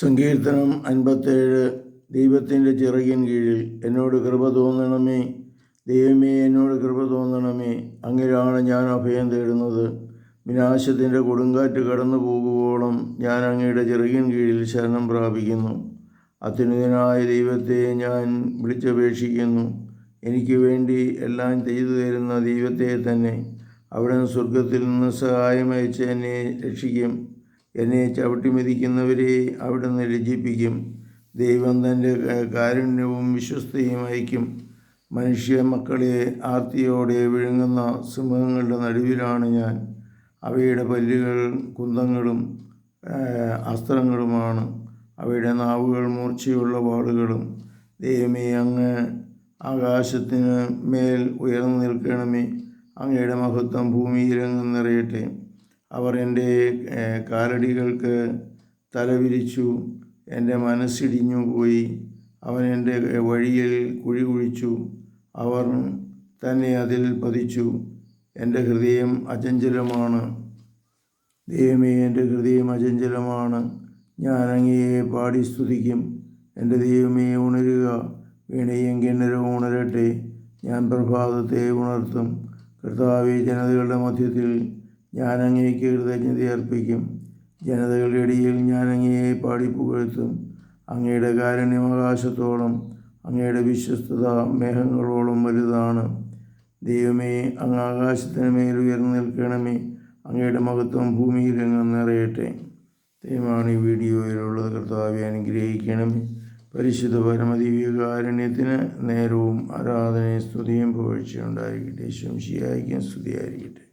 സങ്കീർത്തനം അൻപത്തേഴ് ദൈവത്തിന്റെ ചിറകിൻ കീഴിൽ എന്നോട് കൃപ തോന്നണമേ ദൈവമേ എന്നോട് കൃപ തോന്നണമേ. അങ്ങിലാണ് ഞാൻ അഭയം തേടുന്നത്. വിനാശത്തിന്റെ കൊടുങ്കാറ്റ് കടന്നു പോകുവോളം ഞാൻ അങ്ങയുടെ ചിറകിൻ കീഴിൽ ശരണം പ്രാപിക്കുന്നു. അത്യുന്നതനായ ദൈവത്തെ ഞാൻ വിളിച്ചപേക്ഷിക്കുന്നു. എനിക്ക് വേണ്ടി എല്ലാം ചെയ്തു തരുന്ന ദൈവത്തെ തന്നെ. അവിടെ സ്വർഗത്തിൽ നിന്ന് സഹായം അയച്ച് എന്നെ രക്ഷിക്കും. എന്നെ ചവിട്ടിമെതിക്കുന്നവരെ അവിടുന്ന് ലജ്ജിപ്പിക്കും. ദൈവം തന്റെ കാരുണ്യവും വിശ്വസ്തയും അയക്കും മനുഷ്യ മക്കളെ ആർത്തിയോടെ വിഴുങ്ങുന്ന സിംഹങ്ങളുടെ നടുവിലാണ് ഞാൻ. അവയുടെ പല്ലുകൾ കുന്തങ്ങളും അസ്ത്രങ്ങളുമാണ്. അവയുടെ നാവുകൾ മൂർച്ചയുള്ള വാളുകളും. ദൈവമേ അങ്ങ് ആകാശത്തിന് മേൽ ഉയർന്നു നിൽക്കണമേ. അങ്ങയുടെ മഹത്വം ഭൂമിയിലെങ്ങും നിറയട്ടെ. അവർ എന്റെ കാലടികൾക്ക് തലവിരിച്ചു എന്റെ മനസ്സിടിഞ്ഞു പോയി. അവൻ എന്റെ വഴിയിൽ കുഴി കുഴിച്ചു. അവർ തന്നെ അതിൽ പതിച്ചു. എന്റെ ഹൃദയം അചഞ്ചലമാണ്. ദൈവമേ എന്റെ ഹൃദയം അചഞ്ചലമാണ്. ഞാൻ അങ്ങയെ പാടി സ്തുതിക്കും. എന്റെ ദൈവമേ ഉണരുക. വീണയും കിണ്ണരവും ഉണരട്ടെ. ഞാൻ പ്രഭാതത്തെ ഉണർത്തും. കർത്താവെ ജനതകളുടെ മധ്യത്തിൽ ഞാൻ അങ്ങേക്ക് കൃതജ്ഞത അർപ്പിക്കും. ജനതകളുടെ ഇടയിൽ ഞാൻ അങ്ങയെ പാടി പുകഴ്ത്തും. അങ്ങയുടെ കാരുണ്യം ആകാശത്തോളം അങ്ങയുടെ വിശ്വസ്തത മേഘങ്ങളോളം വലുതാണ്. ദൈവമേ അങ്ങ് ആകാശത്തിന് മേൽ ഉയർന്നു നിൽക്കണമേ. അങ്ങയുടെ മഹത്വം ഭൂമിയിൽ അങ്ങ് നിറയട്ടെ. ദൈവമാണ് ഈ വീഡിയോയിലുള്ളത് കർത്താവെ അനുഗ്രഹിക്കണമേ. പരിശുദ്ധ പരമദിവ്യകാരുണ്യത്തിന് നേരവും ആരാധനയും സ്തുതിയും പുകഴ്ചയുണ്ടായിരിക്കട്ടെ ശംശിയായിരിക്കും സ്തുതിയായിരിക്കട്ടെ.